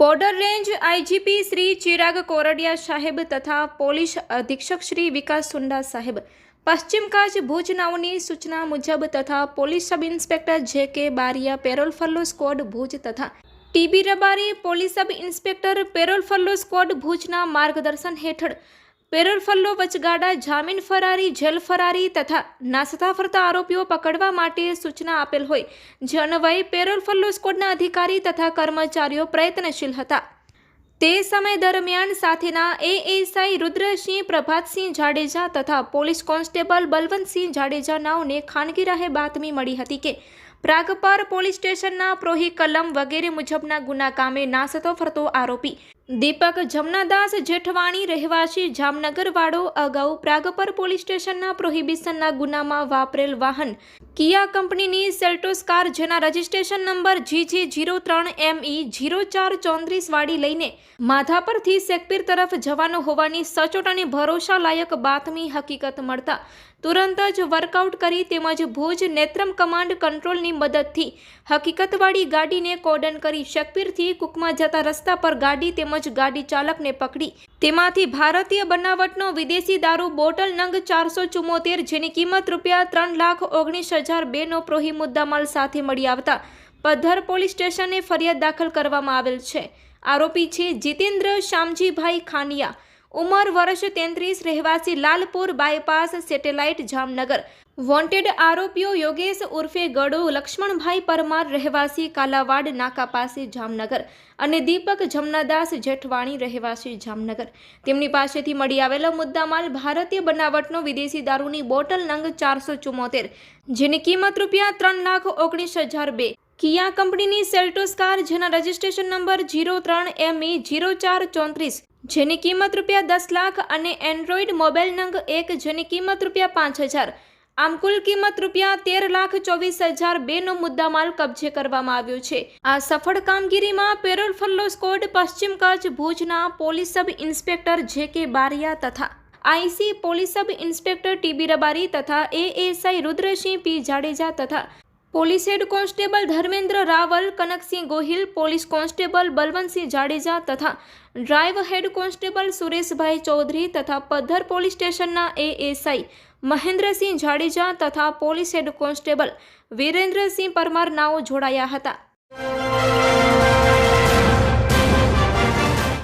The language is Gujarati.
Border range IGP Shri Chirag Kordiya સાહેબ તથા પોલીસ અધિક્ષક શ્રી વિકાસ સુંડા સાહેબ. પશ્ચિમ કચ્છ ભુજ નાઓની સૂચના મુજબ તથા police sub inspector J K Bariya parole furlough squad Bhuj તથા TB Rabari police sub inspector parole furlough squad ભુજના માર્ગદર્શન હેઠળ પેરોલ ફલ્લો વચગાડા જામીન ફરારી, જેલ ફરારી તથા નાસતા ફરતા આરોપીઓ પકડવા માટે સૂચના આપેલ હોય. જે અન્વયે પેરોરફલ્લો ફલ્લો અધિકારી તથા કર્મચારીઓ પ્રયત્નશીલ હતા. તે સમય દરમિયાન સાથેના એએસઆઈ રુદ્રસિંહ, પ્રભાતસિંહ જાડેજા તથા પોલીસ કોન્સ્ટેબલ બલવંતસિંહ જાડેજા નાઓને ખાનગી રાહે બાતમી મળી હતી કે પ્રાગપર પોલીસ સ્ટેશનના પ્રોહી કલમ વગેરે મુજબના ગુના કામે નાસતો ફરતો આરોપી. દીપક જમનાદાસ જેઠવાણી રહેવાસી જામનગરવાળો અગાઉ પ્રાગપર પોલીસ સ્ટેશનના પ્રોહિબિશનના ગુનામાં વાપરેલ વાહન કિયા કંપનીની સેલ્ટોસ કાર જેના રજિસ્ટ્રેશન નંબર જીજી જીરો ત્રણ એમ ઈ જીરો ચાર ચોત્રીસ વાળી લઈને માધાપરથી શેખપીર તરફ જવાનો હોવાની સચોટ અને ભરોસાલાયક બાતમી હકીકત મળતા તુરંત જ વર્કઆઉટ કરી તેમજ ભુજ નેત્રમ કમાન્ડ કંટ્રોલની મદદથી હકીકતવાળી ગાડીને કોર્ડન કરી શકપીરથી કુકમાં જતા રસ્તા પર ગાડી તેમજ ગાડી ચાલકને પકડી. તેમાંથી ભારતીય બનાવટનો વિદેશી દારૂ બોટલ નંગ ચારસો ચુમ્મોતેર જેની કિંમત રૂપિયા ત્રણ લાખ ઓગણીસ હજાર બેનો પ્રોહી મુદ્દામાલ સાથે મળી આવતા પધ્ધર પોલીસ સ્ટેશને ફરિયાદ દાખલ કરવામાં આવેલ છે. આરોપી છે જીતેન્દ્ર શામજીભાઈ ખાનિયા. ઉંમર વર્ષ તેત્રીસ રહેવાસી Lalpur bypass satellite Jamnagar. Wanted આરોપીઓ યોગેશ ઉર્ફે ગડો, લક્ષ્મણભાઈ પરમાર રહેવાસી કાલાવાડ, નાકા પાસે જામનગર અને દીપક જમનાદાસ જેઠવાણી રહેવાસી જામનગર. તેમની પાસેથી મળી આવેલો મુદ્દામાલ ભારતીય બનાવટનો વિદેશી દારૂની બોટલ નંગ ચારસો જેની કિંમત રૂપિયા ત્રણ લાખ ઓગણીસ હજાર બે. કિયા કંપનીની સેલ્ટોસ કાર જેના રજિસ્ટ્રેશન નંબર જીરો ત્રણ એમઈ જીરો ચાર ચોત્રીસ, જેની કિંમત રૂપિયા દસ લાખ અને એન્ડ્રોઈડ મોબાઈલ નંગ એક જેની કિંમત રૂપિયા પાંચ હજાર. આમ કુલ કિંમત રૂપિયા તેર લાખ ચોવીસ હજાર બેનો મુદ્દામાલ કબજે કરવામાં આવ્યો છે. આ સફળ કામગીરીમાં પેરોલ ફલ્લો સ્કોડ, પશ્ચિમ કચ્છ, ભુજના police sub inspector J K Bariya તથા IC police sub inspector TB Rabari તથા એએસઆઈ રુદ્રસિંહ પી જાડેજા તથા police head constable Dharmendra Raval, Kanaksinh Gohil, police constable Balwantsinh Jadeja તથા drive head constable Sureshbhai Chaudhari તથા પદ્ધર પોલીસ સ્ટેશનના એએસઆઈ મહેન્દ્રસિંહ જાડેજા તથા police head constable Virendrasinh Parmar નાઓ જોડાયા હતા.